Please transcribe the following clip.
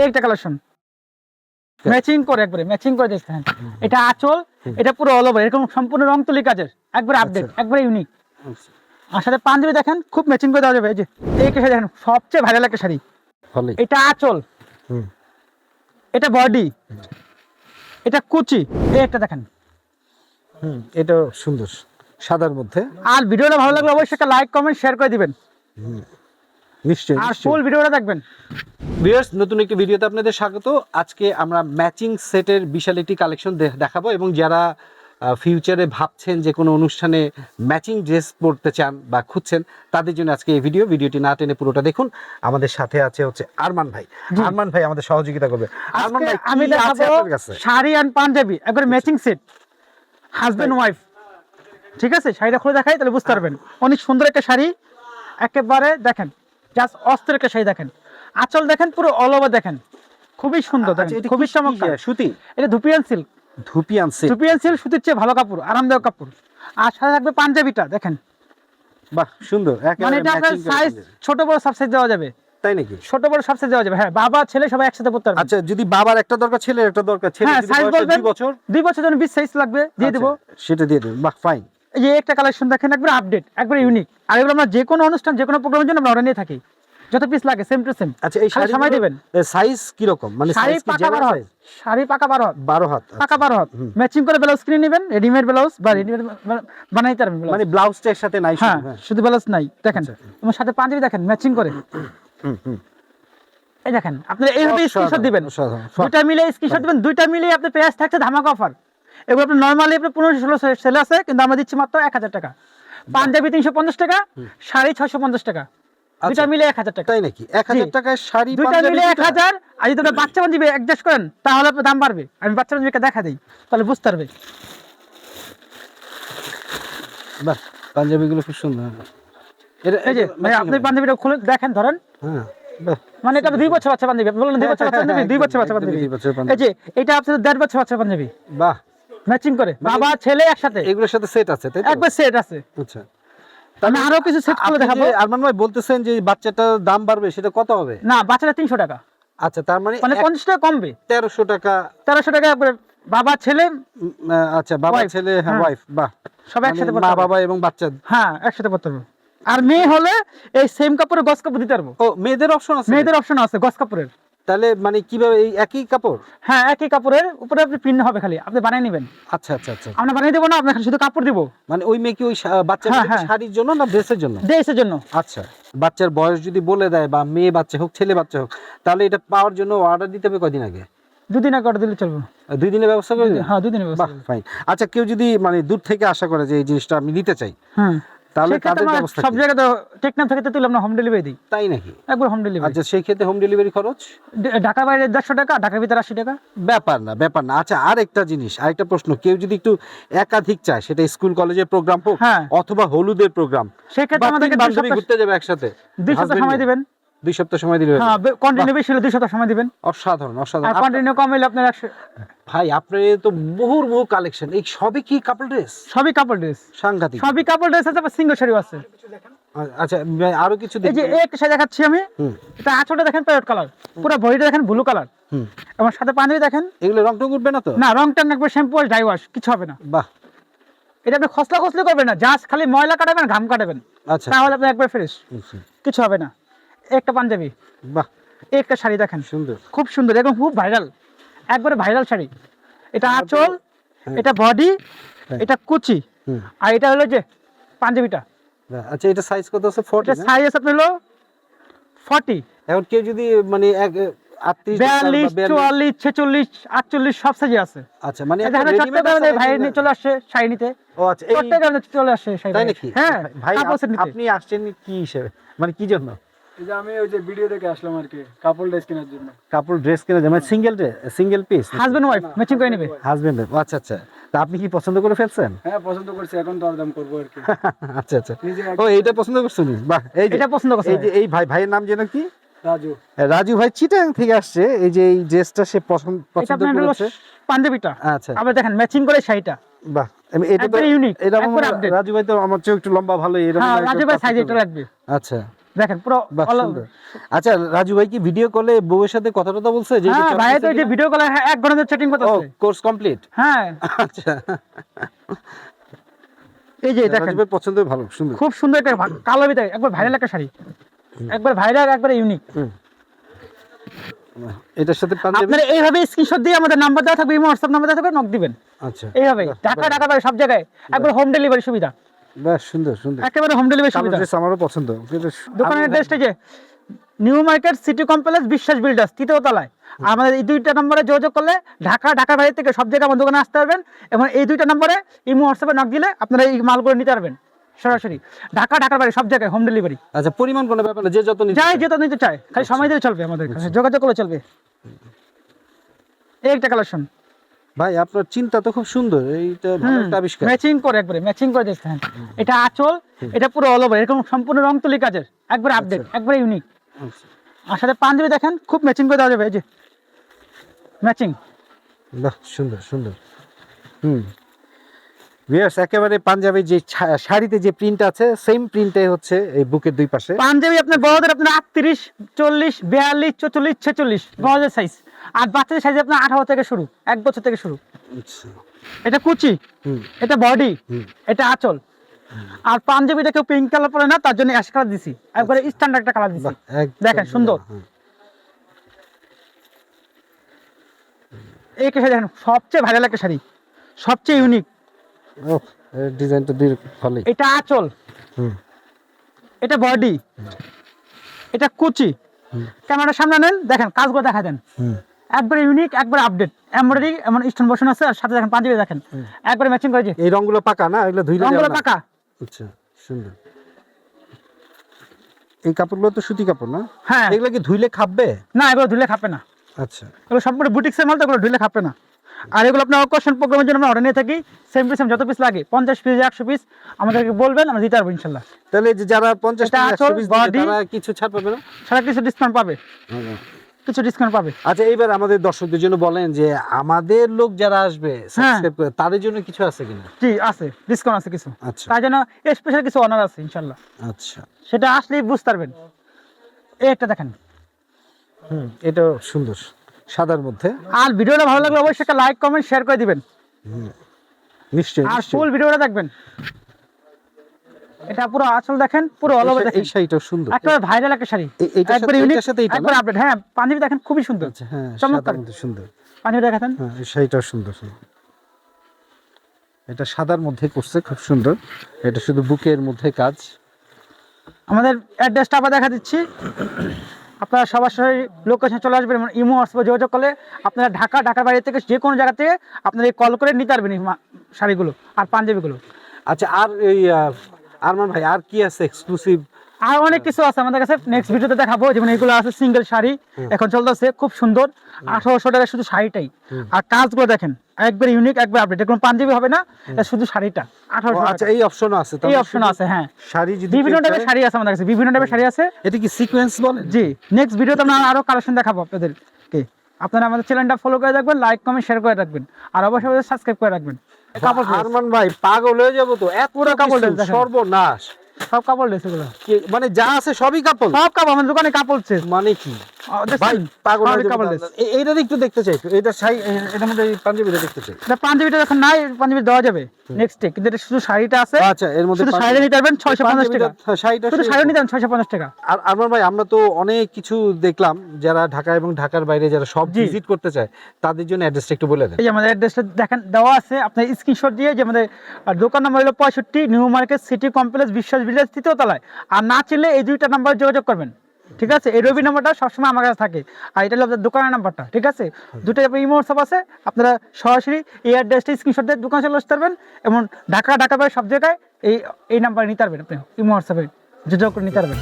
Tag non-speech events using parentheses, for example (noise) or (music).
একটা collection matching করে একবারে ম্যাচিং করে হ্যাঁ। এটা আঁচল এটা পুরো অল ওভার এরকম সম্পূর্ণ রং তুলি কাজের একবারে আপডেট আচ্ছা। একবারে ইউনিক আচ্ছা, আর সাথে পাঞ্জাবি দেখেন খুব ম্যাচিং করে দেওয়া যাবে এই যে এই একটা দেখেন সবচেয়ে ভাইরাল একটা শাড়ি। এটা আঁচল। হুম। এটা বডি এটা কুচি এই একটা দেখেন। হুম এটা সুন্দর সাদার মধ্যে। আর ভিডিওটা ভালো লাগলে অবশ্যই একটা লাইক কমেন্ট শেয়ার করে দিবেন। নিশ্চয়ই আর ফুল ভিডিওটা দেখবেন। ভিউয়ার্স নতুন একটি ভিডিওতে আপনাদের স্বাগত। আজকে আমরা ম্যাচিং সেটের বিশাল একটি কালেকশন দেখাবো এবং যারা ফিউচারে ভাবছেন যে কোনো অনুষ্ঠানে ম্যাচিং ড্রেস পরতে চান বা খুঁজছেন তাদের জন্য আজকে এই ভিডিও ভিডিওটি না টেনে পুরোটা দেখুন। আমাদের সাথে আছে হচ্ছে আরমান ভাই। আরমান ভাই আমাদের সহযোগিতা করবে। আরমান ভাই আমি দেখাবো শাড়ি পাঞ্জাবি একবারে ম্যাচিং সেট হাজবেন্ড ওয়াইফ ঠিক আছে? শাড়িটা খুলে দেখাই তাহলে বুঝতে পারবেন। অনেক সুন্দর একটা শাড়ি। একেবারে দেখেন জাস্ট অস্ত্রের একটা শাড়ি দেখেন। আঁচল দেখেন পুরো অল ওভার দেখেন। খুবই সুন্দর আচ্ছা, খুবই চমৎকার। সুতি? এটা dupion silk dupion set dupion silk সুতির চেয়ে ভালো কাপড় আরামদায়ক কাপড়। আর সাথে থাকবে পাঞ্জাবিটা দেখেন। বাহ সুন্দর। মানে এটা আপনার সাইজ ছোট বড় সব সাইজ দেওয়া যাবে। তাই নাকি? ছোট বড় সব সাইজ দেওয়া যাবে। হ্যাঁ বাবা ছেলে সবাই একসাথে পড়তে পারবে। আচ্ছা যদি বাবার একটা দরকার ছেলের একটা দরকার ছেলে হ্যাঁ যদি বয়স হয় দুই বছর? দুই বছর জন্য বিশ সাইজ লাগবে দিয়ে আচ্ছা, দেবো। সেটা দিয়ে দেবেন বাহ ফাইন এই যে একটা কালেকশন দেখেন একবার আপডেট একবার ইউনিক আর এগুলো আমরা যে কোনো অনুষ্ঠান যে কোনো প্রোগ্রামের জন্য আমরা অর্ডার নিয়ে থাকি। যত পিস লাগে সেম টু সেম আচ্ছা এই শাড়ি সময় দিবেন। সাইজ কি রকম মানে শাড়ি পাকা বারো হাত। শাড়ি পাকা বারো হাত। 12 হাত পাকা বারো হাত। ম্যাচিং করে ব্লাউজ কিনে নেবেন রেডিমেড ব্লাউজ বা রেডিমেড বানাইতে পারবেন মানে ব্লাউজটা এর সাথে নাই হ্যাঁ শুধু, হ্যাঁ। ব্লাউজ নাই। দেখেন আচ্ছা। তোমার সাথে পাঞ্জাবি দেখেন ম্যাচিং করে। হুম, হুম। এই দেখেন আপনি এইভাবে স্ক্রিনশট দিবেন। দুইটা মিলে স্ক্রিনশট দিবেন দুইটা মিলে আপনি পেঁয়াজ থাকছে ধামাকা অফার এগুলো আপনি নর্মালি আপনি পনেরোশো ষোলো সেল আছে কিন্তু আমরা দিচ্ছি মাত্র এক হাজার টাকা। পাঞ্জাবি তিনশো পঞ্চাশ টাকা শাড়ি ছয়শো পঞ্চাশ টাকা। দুইটা মিলে এক হাজার টাকা। তাই নাকি? 1000 জি। টাকায় শাড়ি পাঞ্জাবি মিলে এক হাজার আর যদি আপনি বাচ্চা পাঞ্জাবি অ্যাডজাস্ট করেন তাহলে আপনার দাম বাড়বে। আমি বাচ্চা পাঞ্জাবিকে দেখা দিই তাহলে বুঝতে পারবে। বাহ পাঞ্জাবিগুলো খুব সুন্দর। এটা এই যে ভাই আপনি হবে। পাঞ্জাবিটা খুলে দেখেন ধরেন। হ্যাঁ মানে এটা দুই বছর বাচ্চা পাঞ্জাবি বললেন দুই বছর বাচ্চা পাঞ্জাবি দুই বছর বাচ্চা পাঞ্জাবি। এই যে এটা আপনার দেড় বছর বাচ্চা পাঞ্জাবি বাহ। ম্যাচিং করে। মানে- বাবা ছেলে একসাথে। এগুলোর সাথে সেট আছে তাই একবার সেট আছে। আচ্ছা। আমি আরও কিছু সেট করে দেখাবো। আরমান ভাই বলতেছেন যে বাচ্চাটার দাম বাড়বে সেটা কত হবে? না বাচ্চাটা তিনশো টাকা। আচ্ছা তার মানে মানে পঞ্চাশ টাকা কমবে। তেরোশো টাকা। তেরোশো টাকা একবারে বাবা ছেলে আচ্ছা বাবা ছেলে হ্যাঁ হ্যাঁ। ওয়াইফ বাহ। সবাই মানে একসাথে মা বাবা এবং বাচ্চা। হ্যাঁ একসাথে পড়তে পারব আর মেয়ে হলে এই সেম কাপড়ে গস কাপড় দিতে পারব। ও মেয়েদের অপশন আছে? মেয়েদের অপশন আছে গস কাপড়ের। তাহলে মানে কীভাবে এই একই কাপড়? হ্যাঁ একই কাপড়ের উপরে আপনি প্রিন্ট হবে খালি আপনি বানিয়ে নেবেন। আচ্ছা আচ্ছা আচ্ছা। আমরা বানিয়ে দেবো না আপনাকে শুধু কাপড় দিব। মানে ওই মেয়ে কি ওই বাচ্চা হ্যাঁ, হ্যাঁ। শাড়ির জন্য না ড্রেসের জন্য? ড্রেসের জন্য। আচ্ছা বাচ্চার বয়স যদি বলে দেয় বা মেয়ে বাচ্চা হোক ছেলে বাচ্চা হোক তাহলে এটা পাওয়ার জন্য অর্ডার দিতে হবে কয়দিন আগে? দুদিন আগে order দিলে চলবে। দুই দিনের ব্যবস্থা করে হ্যাঁ দুদিনের বাহ ব্যবস্থা ফাইন আচ্ছা কেউ যদি মানে দূর থেকে আশা করে যে এই জিনিসটা আমি নিতে চাই হ্যাঁ। তাহলে তাদের ব্যবস্থা সব? জায়গায় তো টেকনাম থেকে তুললাম না হোম ডেলিভারি দিই। তাই নাকি? একবার হোম ডেলিভারি আচ্ছা সেই ক্ষেত্রে হোম ডেলিভারি খরচ ঢাকা বাইরে দেড়শো টাকা ঢাকার ভিতরে আশি টাকা। ব্যাপার না ব্যাপার না। আচ্ছা আর একটা জিনিস আরেকটা প্রশ্ন। কেউ যদি একটু একাধিক চায় সেটা স্কুল কলেজের প্রোগ্রাম হোক হ্যাঁ। অথবা হলুদের প্রোগ্রাম সেক্ষেত্রে আমাদেরকে ঘুরতে যাবে একসাথে দুই সপ্তাহ সময়? দিবেন। দুই সপ্তাহ সময় দিলে হ্যাঁ কন্টিনিউ বেশি হলে দুই সপ্তাহ সময় দিবেন। অসাধারণ অসাধারণ। কন্টিনিউ কম হলে আপনার ভাই আপনার তো বহুর বহু কালেকশন এই সবই কি কাপড় ড্রেস সবই কাপড় ড্রেস সাংঘাতিক। সবই কাপড় ড্রেস আছে আবার সিঙ্গল শাড়িও আছে। আচ্ছা আরও কিছু এই যে এক শাড়ি দেখাচ্ছি আমি। এটা আঁচলটা দেখেন প্যারট কালার পুরো বডিটা দেখেন ব্লু কালার এবং সাথে পাঞ্জাবি দেখেন। এগুলো রং টং উঠবে না তো? না রং টাং একবার শ্যাম্পু আর ড্রাই ওয়াশ কিছু হবে না। বাহ। এটা আপনি খসলা খসলি করবেন না জাস্ট খালি ময়লা কাটাবেন ঘাম কাটাবেন। আচ্ছা। তাহলে আপনি একবার ফ্রেশ। কিছু হবে না। একটা পাঞ্জাবি। বাহ। একটা শাড়ি দেখেন। সুন্দর। খুব সুন্দর এবং খুব ভাইরাল একবারে ভাইরাল শাড়ি। এটা আঁচল হ্যাঁ। এটা বডি হ্যাঁ। এটা কুচি। আর এটা হলো যে পাঞ্জাবিটা। আচ্ছা এটা সাইজ কত আছে? 40 এটা? সাইজ আপনার হলো ফর্টি এখন কেউ যদি মানে এক আটত্রিশ বিয়াল্লিশ চুয়াল্লিশ ছেচল্লিশ আটচল্লিশ সব সাইজে আছে। আচ্ছা মানে চট্টগ্রামে ভাই নিয়ে চলে আসছে শাড়ি নিতে। ও আচ্ছা চট্টগ্রামে চলে আসছে শাড়ি তাই নাকি? হ্যাঁ ভাই। আপনি আসছেন কি হিসেবে? মানে কি জন্য? এই যে আমি ওই যে ভিডিও দেখে আসলাম আর কি কাপড় ড্রেস কেনার জন্য। কাপড় ড্রেস কিনে যায় মানে single single piece husband wife matching করে নেবে। হাজবেন্ড আচ্ছা আচ্ছা। তা আপনি কি পছন্দ করে ফেলছেন? হ্যাঁ পছন্দ করছি এখন দরদাম করব আর কি। (laughs) আচ্ছা আচ্ছা। ও এইটা পছন্দ করছেন? বাহ এই এটা পছন্দ করছে এই যে এই ভাই ভাইয়ের নাম যেন কি? রাজু। রাজু ভাই চিটাং থেকে আসছে এই যে এই ড্রেসটা সে পছন্দ পছন্দ করেছে। পাঞ্জাবিটা। আচ্ছা। আবার দেখেন ম্যাচিং করে শাড়িটা। বাহ এটা তো unique, এটা রাজু ভাই তো আমার চেয়ে একটু লম্বা ভালো এরকম হ্যাঁ রাজু ভাই সাইজ এটা রাখবে আচ্ছা। দেখেন পুরো। আচ্ছা রাজু ভাই কি ভিডিও কলে বউয়ের সাথে কথা টথা বলছে? যে হ্যাঁ ভাই তো যে ভিডিও কলে এক ঘণ্টা করতেছে। কোর্স কমপ্লিট হ্যাঁ। আচ্ছা। এই যে দেখেন। রাজু ভাই পছন্দ ভালো সুন্দর। খুব সুন্দর একটা কালো ভিতরে একবার ভাইরাল একটা শাড়ি। একবার ভাইরাল একবার ইউনিক এটার সাথে পাঞ্জাবি? আপনারা এইভাবে স্ক্রিনশট দিয়ে আমাদের নাম্বার দেওয়া থাকবে ইমো হোয়াটসঅ্যাপ নাম্বার দেওয়া থাকবে নক দিবেন। আচ্ছা। এইভাবে ঢাকা ঢাকা সব জায়গায়। একবার হোম ডেলিভারি সুবিধা। বাহ সুন্দর সুন্দর। একেবারে হোম ডেলিভারি সুবিধা। আমারও পছন্দ। দোকানের অ্যাড্রেসটা যে New Market City Complex Biswas Builders তৃতীয় তলায়। আমাদের এই দুইটা নম্বরে যোগাযোগ করলে ঢাকা ঢাকা বাইরে থেকে সব জায়গায় আমার দোকানে আসতে পারবেন এবং এই দুইটা নম্বরে ইমো হোয়াটসঅ্যাপে নক দিলে আপনারা এই মালগুলো নিতে পারবেন সরাসরি। ঢাকা ঢাকার বাইরে সব জায়গায় হোম ডেলিভারি আচ্ছা পরিমাণ কোনো ব্যাপার না যে যত যেটা নিতে চায় খালি সময় দিলে চলবে আমাদের কাছে যোগাযোগ করলে চলবে। এই একটা কালেকশন ভাই আপনার চিন্তা তো খুব সুন্দর। এইটা ভালো একটা আবিষ্কার। ম্যাচিং করে একবারে ম্যাচিং করে দেখেন। এটা আঁচল এটা পুরো অল ওভার এরকম সম্পূর্ণ রং তুলি কাজের একবার আপডেট একবারে ইউনিক। আর সাথে পাঞ্জাবি দেখেন খুব ম্যাচিং করে দেওয়া যাবে এই যে। ম্যাচিং বাহ সুন্দর সুন্দর। হুম। ভিউয়ার্স একেবারে পাঞ্জাবি যে শাড়িতে যে প্রিন্ট আছে সেম প্রিন্টে হচ্ছে এই বুকের দুই পাশে। পাঞ্জাবি আপনার বড়দের আপনার আটত্রিশ চল্লিশ বিয়াল্লিশ চল্লিশ ছেচল্লিশ বড়দের সাইজ আর বাচ্চাদের সাইজ আপনার আঠারো থেকে শুরু এক বছর থেকে শুরু। আচ্ছা। এটা কুচি এটা বডি এটা আঁচল। আর পাঞ্জাবিটা কেউ পিঙ্ক কালার পরে না তার জন্য অ্যাশ কালার দিছি। একবারে স্ট্যান্ডার্ড একটা কালার দিছি। দেখেন, সুন্দর। এই একটা শাড়ি দেখেন সবচেয়ে ভাইরাল একটা শাড়ি সবচেয়ে ইউনিক এর ডিজাইনটা দুই এটা আঁচল। এটা বডি এটা কুচি। ক্যামেরার সামনে নেন দেখেন কাজগুলো দেখা দেন। একবারে ইউনিক একবার আপডেট এমব্রয়ডারি এমন স্টোন বসানো আছে আর সাথে দেখেন পাঞ্জাবি দেখেন। একবারে ম্যাচিং করেছে। এই রংগুলো পাকা না? এগুলো ধুইলে রঙগুলো যাবে পাকা। আচ্ছা সুন্দর। এই কাপড়গুলো তো সুতি কাপড় না? হ্যাঁ। এগুলো কি ধুইলে খাবে না এগুলো ধুলে খাবে না। আচ্ছা। এগুলো সম্পূর্ণ বুটিক্সের মাল তো এগুলো ধুলে খাবে না। আর এগুলো আপনার অকশন প্রোগ্রামের জন্য আমরা অর্ডার নিয়ে থাকি। সেম টু সেম যত পিস লাগে পঞ্চাশ পিস একশো পিস আমাদেরকে বলবেন আমরা দিতে পারব ইনশাল্লাহ। তাহলে যে যারা পঞ্চাশ। তারা কিছু ছাড় পাবে না? সারা কিছু ডিসকাউন্ট পাবে। কিছু ডিসকাউন্ট পাবে। আচ্ছা এইবার আমাদের দর্শকদের জন্য বলেন যে আমাদের লোক যারা আসবে হ্যাঁ। সাবস্ক্রাইব করে তাদের জন্য কিছু আছে কিনা? জি আছে। ডিসকাউন্ট আছে কিছু। আচ্ছা। তার জন্য স্পেশাল কিছু অনার আছে ইনশাল্লাহ আচ্ছা। সেটা আসলেই বুঝতে পারবেন। এই একটা দেখেন। হুম এটাও সুন্দর। সাদার মধ্যে। আর ভিডিওটা ভালো লাগলে অবশ্যই একটা লাইক কমেন্ট শেয়ার করে দিবেন। নিশ্চয়ই আর। ফুল ভিডিওটা দেখবেন। এটা পুরো আঁচল দেখেন পুরো অল ওভার এই দেখেন। শাড়িটাও সুন্দর। একেবারে ভাইরাল একটা শাড়ি। একবার ইউনিক সাথে একবার আপডেট হ্যাঁ পাঞ্জাবি দেখেন খুবই সুন্দর। আচ্ছা হ্যাঁ চমৎকার। সুন্দর। পাঞ্জাবি দেখাতেন? হ্যাঁ এই শাড়িটাও সুন্দর এটা সাদার মধ্যে করছে খুব সুন্দর। এটা শুধু বুকের মধ্যে কাজ। আমাদের অ্যাড্রেসটা আবার দেখা দিচ্ছি। আপনারা সরাসরি লোকেশন চলে আসবেন এবং ইমো হোয়াটসঅ্যাপে যোগাযোগ করলে আপনারা ঢাকা ঢাকার বাইরে থেকে যে কোনো জায়গা থেকে আপনারা এই কল করে নিতে পারবেন শাড়িগুলো আর পাঞ্জাবিগুলো। আচ্ছা আর এই আরমান ভাই আর কি আছে এক্সক্লুসিভ আর অনেক কিছু আছে আমাদের কাছে। নেক্সট ভিডিওতে দেখাবো যেমন এগুলো আছে সিঙ্গেল শাড়ি। এখন চলতেছে খুব সুন্দর। আঠারোশো টাকা শুধু শাড়িটাই। আর কাজগুলো দেখেন একবার ইউনিক একবার আপডেট কোনো পাঞ্জাবি হবে না শুধু শাড়িটা আঠারোশো আচ্ছা এই অপশনও আছে। এই অপশন আছে হ্যাঁ। শাড়ি যদি বিভিন্ন টাইপের শাড়ি আছে আমাদের কাছে বিভিন্ন টাইপের শাড়ি আছে। এটা কি সিকোয়েন্স বলেন? জি নেক্সট ভিডিওতে আমরা আরও কালেকশন দেখাবো আপনাদেরকে। আপনারা আমাদের চ্যানেলটা ফলো করে রাখবেন লাইক কমেন্ট শেয়ার করে রাখবেন। আর অবশ্যই সাবস্ক্রাইব করে রাখবেন। আরমান ভাই পাগল হয়ে যাব তো। এত কাপড় সর্বনাশ। সব কাপড় ড্রেস এগুলো। মানে যা আছে সবই কাপড়? সব কাপড় আমার দোকানে কাপড় মানে কি? ভাই পাগল যাব কাপড় তো। ড্রেস এ- এইটা একটু দেখতে চাই। এটা শাড়ি এটার মধ্যে পাঞ্জাবিটা দেখতে চাই। এটা পাঞ্জাবিটা এখন নাই পাঞ্জাবি দেওয়া যাবে। নেক্সট কিন্তু এটা শুধু শাড়িটা আছে। আচ্ছা এর মধ্যে শুধু পাঞ্জাবি- নিতে পারবেন ছয়শো পঞ্চাশ টাকা। হ্যাঁ, শাড়িটা শুধু শাড়ি নিতে পারবেন ছয়শো পঞ্চাশ টাকা। আর আরমান ভাই আমরা তো অনেক কিছু দেখলাম যারা ঢাকা এবং ঢাকার বাইরে যারা সব ভিজিট করতে চায় তাদের জন্য অ্যাড্রেসটা একটু বলে দেন। এই যে আমাদের অ্যাড্রেসটা দেখেন দেওয়া আছে। আপনার স্ক্রিনশট দিয়ে যে আমাদের দোকান নাম্বার হলো পঁয়ষট্টি New Market City Complex Biswas Village তৃতীয় তলায়। আর না চিনলে এই দুইটা নাম্বার যোগাযোগ করবেন। ঠিক আছে? এই রবি নাম্বারটা সবসময় আমার কাছে থাকে। আর এটা হলো আপনার দোকানের নাম্বারটা ঠিক আছে? দুটো ইমো হোয়াটসঅ্যাপ আছে আপনারা সরাসরি এই অ্যাড্রেসটা স্ক্রিনশট দিয়ে দোকান চলে আসতে পারবেন এবং ঢাকা ঢাকা বাইরে সব জায়গায় এই এই নাম্বার নিতে পারবেন আপনি ইমো হোয়াটসঅ্যাপে যোগাযোগ করে নিতে পারবেন।